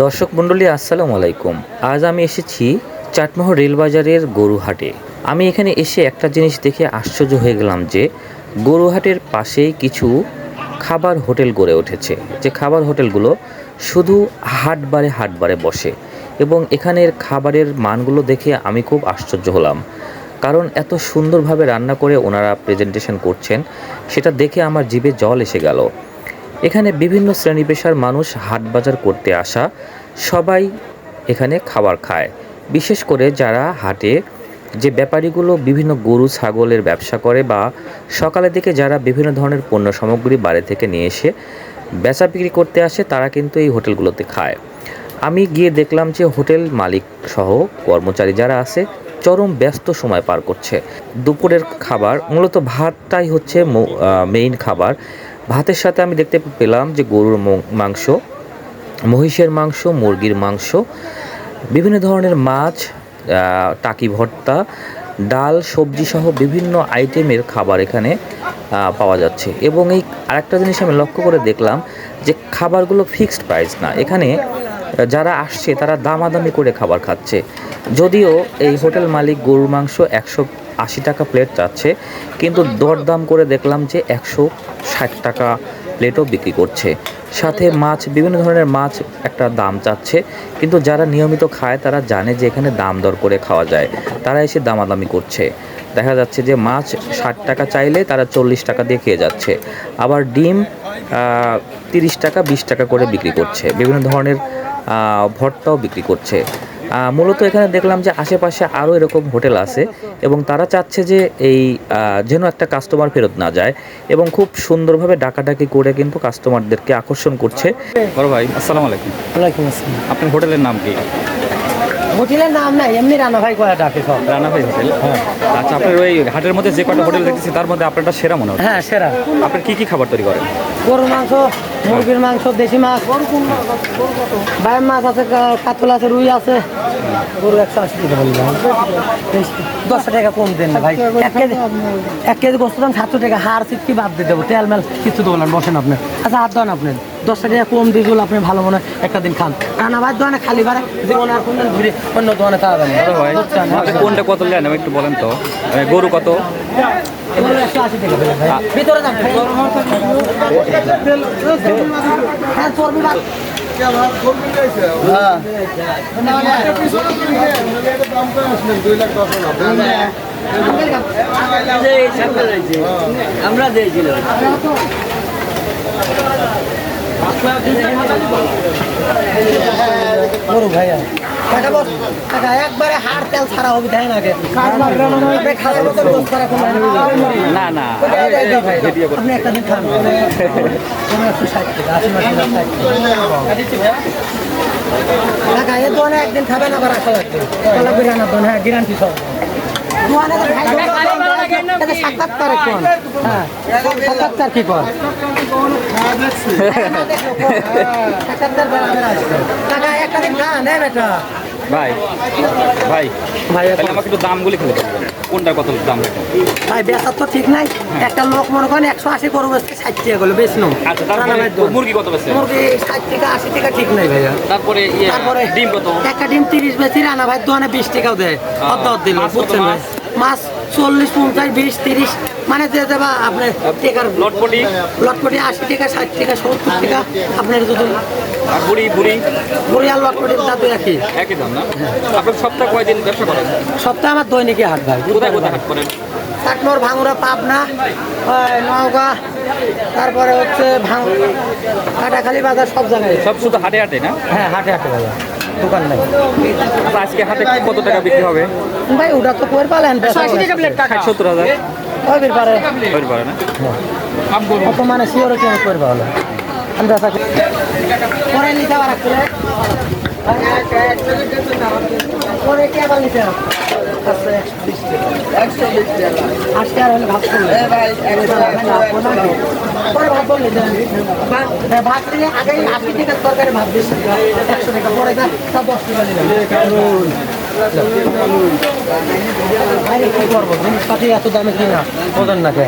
দর্শক মণ্ডলী, আসসালামু আলাইকুম। আজ আমি এসেছি চাটমোহর রেলবাজারের গরুহাটে। আমি এখানে এসে একটা জিনিস দেখে আশ্চর্য হয়ে গেলাম যে, গরুহাটের পাশেই কিছু খাবার হোটেল গড়ে উঠেছে। যে খাবার হোটেলগুলো শুধু হাটবারে হাটবারে বসে এবং এখানের খাবারের মানগুলো দেখে আমি খুব আশ্চর্য হলাম। কারণ এত সুন্দরভাবে রান্না করে ওনারা প্রেজেন্টেশন করছেন, সেটা দেখে আমার জিভে জল এসে গেল। এখানে বিভিন্ন শ্রেণি পেশার মানুষ হাট বাজার করতে আসা, সবাই এখানে খাবার খায়। বিশেষ করে যারা হাটে যে ব্যাপারীগুলো বিভিন্ন গরু, ছাগলের ব্যবসা করে বা সকালের দিকে যারা বিভিন্ন ধরনের পণ্য সামগ্রী বাইরে থেকে নিয়ে এসে বেচা বিক্রি করতে আসে, তারা কিন্তু এই হোটেলগুলোতে খায়। আমি গিয়ে দেখলাম যে হোটেল মালিক সহ কর্মচারী যারা আছে, চরম ব্যস্ত সময় পার করছে। দুপুরের খাবার, মূলত ভাতটাই হচ্ছে মেইন খাবার। ভাতের সাথে আমি দেখতে পেলাম যে গরুর মাংস, মহিষের মাংস, মুরগির মাংস, বিভিন্ন ধরনের মাছ টাকি ভর্তা, ডাল, সবজি সহ বিভিন্ন আইটেমের খাবার এখানে পাওয়া যাচ্ছে। এবং এই আরেকটা জিনিস আমি লক্ষ্য করে দেখলাম যে খাবারগুলো ফিক্সড প্রাইস না। এখানে যারা আসছে তারা দামাদামি করে খাবার খাচ্ছে। যদিও এই হোটেল মালিক গরুর মাংস একশো আশি টাকা প্লেট চাচ্ছে কিন্তু দরদাম করে দেখলাম যে একশো ষাট টাকা প্লেটও বিক্রি করছে। সাথে মাছ, বিভিন্ন ধরনের মাছ একটা দাম চাচ্ছে, কিন্তু যারা নিয়মিত খায় তারা জানে যে এখানে দাম দর করে খাওয়া যায়। তারা এসে দামাদামি করছে। দেখা যাচ্ছে যে মাছ ষাট টাকা চাইলে তারা চল্লিশ টাকা দিয়ে খেয়ে যাচ্ছে। আবার ডিম তিরিশ টাকা, বিশ টাকা করে বিক্রি করছে। বিভিন্ন ধরনের ভর্তাও বিক্রি করছে। মূলত এখানে দেখলাম যে আশেপাশে আরও এরকম হোটেল আছে এবং তারা চাচ্ছে যে এই আহ, যেন একটা কাস্টমার ফেরত না যায় এবং খুব সুন্দরভাবে ডাকাডাকি করে কিন্তু কাস্টমারদেরকে আকর্ষণ করছে। বড় ভাই আসসালামু আলাইকুম। আপনার হোটেলের নাম কি? হোটেলের নাম নাই এমনি রানা ভাই কয়া ডাকে সব। রানা ভাই হোটেল আচ্ছা আপনার ওই হাটের মধ্যে যে কটা হোটেল দেখতেছি তার মধ্যে আপনারটা সেরা মনে হচ্ছে? হ্যাঁ সেরা। আপনার কি কি খাবার তৈরি করেন? গরুর মাংস মুরগির মাংস দেশি মাছ। বাইরের মাছ আছে কাতল আছে রুই আছে। গরু একশো আশি টাকা বলি দাম। দশটা টাকা কম দেন না ভাই। এক কেজি এক কেজি গোস্ত দাম সাতশো টাকা। হার সিটকি বাদ দিয়ে দেবো। তেল মেল কিছু দেবো না বসেন আপনি। আচ্ছা হাত দেন আপনি। দশটা টাকা কম দিয়ে দিল আপনি ভালো মনে হয় একটা দিন খান। কারণ ভাই দোকানে খালি বারে জীবনে আর কোনদিন ঘুরে অন্য দোকানে তারা যাবে বড় ভাই কোনটা কত নেন একটু বলেন তো। গরু কত। ভিতরে হ্যাঁ বাদ। আমরা দিয়েছিলাম গরু ভাইয়া। টাকা বস টাকা একবারে হাড় তেল ছাড়া হবে তাই না খাওয়ার মতো গোস ছাড়া কোনো না না। আপনি একটা দিন খান। কোনো একশো ষাট টাকা আশি মাসি টাকা। এর দোকানে একদিন খাবেন আবার আসা লাগবে গ্যারান্টি সব দোকানে সাক্ষাৎকার হ্যাঁ সাক্ষাৎকার কি কর? সাক্ষাৎকার বেড়াবেড়া আসবে। টাকা একটা দিন খান হ্যাঁ বেটা। ভাই ভাই ভাই আমাকে একটু দামগুলি খেলে কোনটা কত দাম ভাই বেচার তো ঠিক নাই। একটা লোক মনে করেন একশো আশি বেচতে ষাট টাকা করল বেশ নো আচ্ছা তারপরে মুরগি কত বেছে মুরগি ষাট টাকা আশি টাকা ঠিক নাই ভাইয়া। তারপরে ইয়ে তারপরে ডিম কত? একটা ডিম তিরিশ বেশি রানা ভাই দোকানে বিশ টাকাও দেয়। অর্ধ দিল বুঝছেন মাছ? চল্লিশ পঞ্চাশ বিশ তিরিশ মানে যে দেবা আপনার টেকার লটপটি। লটপটি আশি টাকা ষাট টাকা সত্তর টাকা আপনার যদি আর বুড়ি বুড়ি? বড়িয়াল লটপটির রাখি একই। দাম না? আপনার সপ্তাহে কয়দিন ব্যবসা করেন? সপ্তাহে আমার দৈনিকই হাট ভাই। কোথায় কোথায় হাট করেন? ভাঙুরা পাবনা নওগাঁ তারপরে হচ্ছে ভাঙ কাটাখালি বাজার সব জায়গায়। সব শুধু হাটে হাটে না? হ্যাঁ হাটে হাটে বাজার। দোকান নাই। আজকে হাটে কত টাকা বিক্রি হবে? ভাই ওটা তো করে পালেন ষাট সত্তর হাজার। ওই পারে। হতে পারে না? অত মানে শিওর কি আমি করব হলো আমরা তাকে পরে নিতে পারা খুলে কে আবার নিতে আজকে আর হলে ভাত নিয়ে আগে আশি টাকার তরকারি ভাত বেশি একশো টাকা পরে যা সব দশ টাকা কি করব জিনিসপাতি এত দামে কিনা বোঝেন না কে।